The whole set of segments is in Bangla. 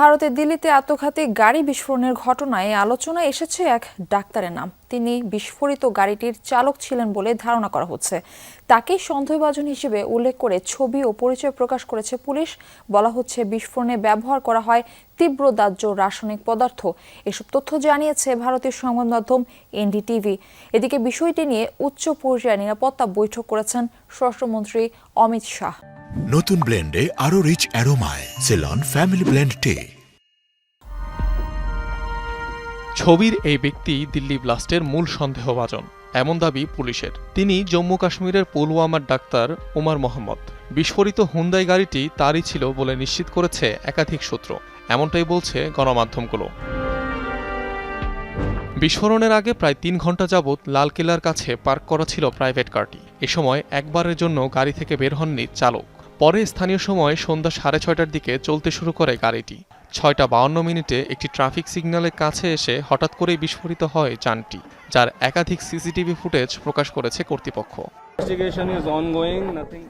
ভারতের দিল্লিতে আত্মঘাতী গাড়ি বিস্ফোরণের ঘটনায় আলোচনায় এসেছে এক ডাক্তারের নাম। তিনি বিস্ফোরিত গাড়িটির চালক ছিলেন বলে ধারণা করা হচ্ছে। তাকেই সন্দেহভাজন হিসেবে উল্লেখ করে ছবি ও পরিচয় প্রকাশ করেছে পুলিশ। বলা হচ্ছে, বিস্ফোরণে ব্যবহার করা হয় তীব্র দাহ্য রাসায়নিক পদার্থ। এসব তথ্য জানিয়েছে ভারতীয় সংবাদ মাধ্যম এনডিটিভি। এদিকে বিষয়টি নিয়ে উচ্চ পর্যায়ে নিরাপত্তা বৈঠক করেছেন স্বরাষ্ট্রমন্ত্রী অমিত শাহ। নতুন ব্লেন্ডে আরও রিচ অ্যারোমায় সেলন ফ্যামিলি ব্লেন্ড টে ছবির এই ব্যক্তি দিল্লি ব্লাস্টের মূল সন্দেহভাজন, এমন দাবি পুলিশের। তিনি জম্মু কাশ্মীরের পুলওয়ামার ডাক্তার উমার মোহাম্মদ। বিস্ফোরিত হুন্দাই গাড়িটি তারই ছিল বলে নিশ্চিত করেছে একাধিক সূত্র। এমনটাই বলছে গণমাধ্যমগুলো। বিস্ফোরণের আগে প্রায় তিন ঘণ্টা যাবৎ লালকেল্লার কাছে পার্ক করা ছিল প্রাইভেট কারটি। এ সময় একবারের জন্য গাড়ি থেকে বের হননি চালক। পরে স্থানীয় সময় সন্ধ্যা সাড়ে ছয়টার দিকে চলতে শুরু করে গাড়িটি। ছয়টা বাউন্ন মিনিটে একটি ট্রাফিক সিগন্যালের কাছে এসে হঠাৎ করেই বিস্ফোরিত হয় যানটি যার একাধিক সিসিটিভি ফুটেজ প্রকাশ করেছে কর্তৃপক্ষ।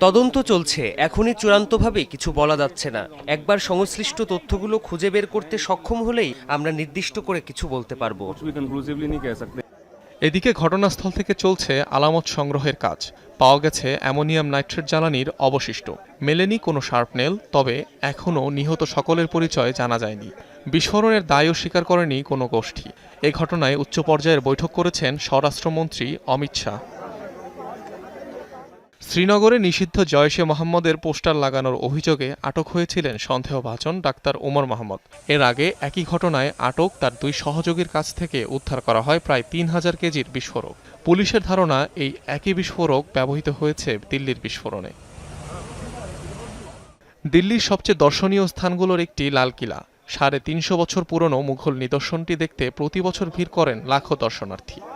তদন্ত চলছে এখনই চূড়ান্তভাবে কিছু বলা যাচ্ছে না। একবার সংশ্লিষ্ট তথ্যগুলো খুঁজে বের করতে সক্ষম হলেই আমরা নির্দিষ্ট করে কিছু বলতে পারব। এদিকে ঘটনাস্থল থেকে চলছে আলামত সংগ্রহের কাজ। পাওয়া গেছে অ্যামোনিয়াম নাইট্রেট জ্বালানির অবশিষ্ট। মেলেনি কোনো শার্পনেল তবে এখনও নিহত সকলের পরিচয় জানা যায়নি। বিস্ফোরণের দায়ও স্বীকার করেনি কোনো গোষ্ঠী। এ ঘটনায় উচ্চ পর্যায়ের বৈঠক করেছেন স্বরাষ্ট্রমন্ত্রী অমিত শাহ। শ্রীনগরে নিষিদ্ধ জয়শে মোহাম্মদের পোস্টার লাগানোর অভিযোগে আটক হয়েছিলেন সন্দেহভাজন ডাক্তার ওমর মোহাম্মদ। এর আগে একই ঘটনায় আটক তার দুই সহযোগীর কাছ থেকে উদ্ধার করা হয় প্রায় তিন হাজার কেজির বিস্ফোরক। পুলিশের ধারণা, এই একই বিস্ফোরক ব্যবহৃত হয়েছে দিল্লির বিস্ফোরণে। দিল্লির সবচেয়ে দর্শনীয় স্থানগুলোর একটি লালকিলা। সাড়ে তিনশো বছর পুরনো মুঘল নিদর্শনটি দেখতে প্রতি বছর ভিড় করেন লাখো দর্শনার্থী।